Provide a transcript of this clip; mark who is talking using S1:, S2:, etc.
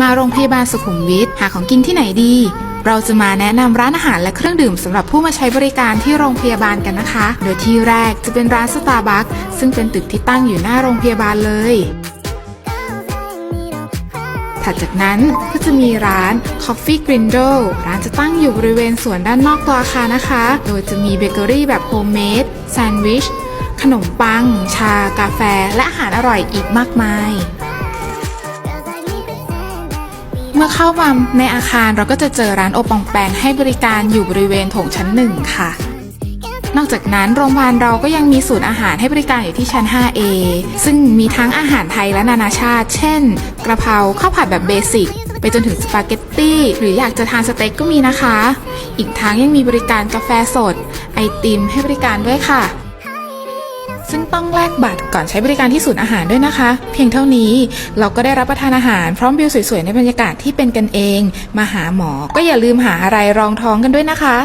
S1: มาโรงพยาบาลสุขุมวิทหาของกินที่ไหนดี เราจะมาแนะนำร้านอาหารและเครื่องดื่มสำหรับผู้มาใช้บริการที่โรงพยาบาลกันนะคะ โดยที่แรกจะเป็นร้านสตาร์บัคซึ่งเป็นตึกที่ตั้งอยู่หน้าโรงพยาบาลเลย ถัดจากนั้นก็จะมีร้าน Coffee Grindle ร้านจะตั้งอยู่บริเวณสวนด้านนอกตัวอาคารนะคะ โดยจะมีเบเกอรี่แบบโฮมเมดแซนด์วิชขนมปัง ชา กาแฟ และอาหารอร่อยอีกมากมาย มื่อเข้ามาในอาคารเราก็จะเจอร้านโอปองแปงให้บริการอยู่บริเวณโถงชั้นหนึ่งค่ะ นอกจากนั้นโรงพยาบาลเราก็ยังมีศูนย์อาหารให้บริการอยู่ที่ชั้น 5A ซึ่งมีทั้งอาหารไทยและนานาชาติ เช่น กระเพราข้าวผัดแบบเบสิกไปจนถึงสปาเกตตี้หรืออยากจะทานสเต็กก็มีนะคะ อีกทั้งยังมีบริการกาแฟสด ไอติมให้บริการด้วยค่ะ ซึ่งต้องแลกบัตรก่อนใช้บริการที่ศูนย์อาหารด้วยนะคะ เพียงเท่านี้เราก็ได้รับประทานอาหารพร้อมวิวสวยๆในบรรยากาศที่เป็นกันเอง มาหาหมอก็อย่าลืมหาอะไรรองท้องกันด้วยนะคะ